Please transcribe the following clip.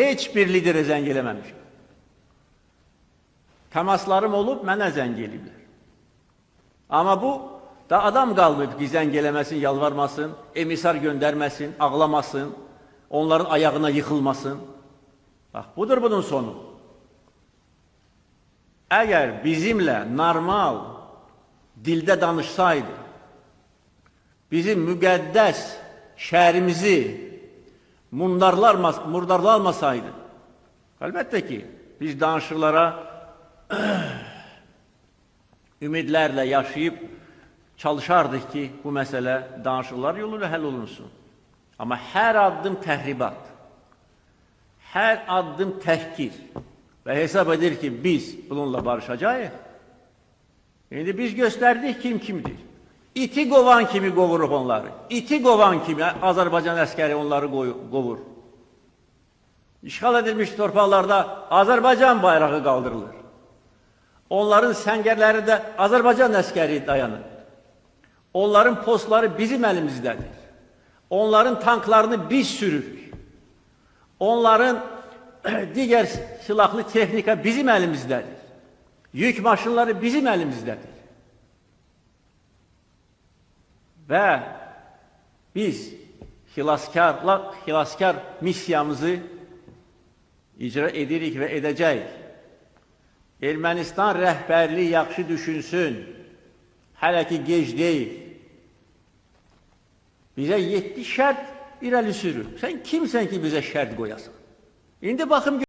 Heç bir lideri zəng eləməmişəm. Təmaslarım olub, mənə zəng eləyiblər. Amma bu da adam qalmayıb ki, zəng eləməsin, yalvarmasın, emisar göndərməsin, ağlamasın, onların ayağına yıxılmasın. Bax, budur bunun sonu. Əgər bizimlə normal dildə danışsaydı, bizim müqəddəs şəhərimizi mundarlarmas, murdarlanmasaydı, əlbəttə ki, biz danışıqlara ümidlərlə yaşayıb çalışardıq ki, bu məsələ danışıqlar yolu ilə həll olunsun. Amma hər addım təhribat, hər addım təhkir və hesab edir ki, biz bununla barışacağıq. İndi biz göstərdik kim kimdir. İti qovan kimi qovuruq onları. İti qovan kimi Azərbaycan əskəri onları qovur. İşğal edilmiş torpaqlarda Azərbaycan bayrağı qaldırılır. Onların səngərləri də Azərbaycan əskəri dayanır. Onların postları bizim əlimizdədir. Onların tanklarını biz sürürük. Onların digər silahlı texnika bizim əlimizdədir. Yük maşınları bizim əlimizdədir. Və biz xilaskarla xilaskar missiyamızı icra edirik və edəcəyik. Ermənistan rəhbərliyi yaxşı düşünsün. Hələ ki gec deyil. Bizə 7 şərt irəli sürür. Sən kimsən ki bizə şərt qoyasan? İndi baxım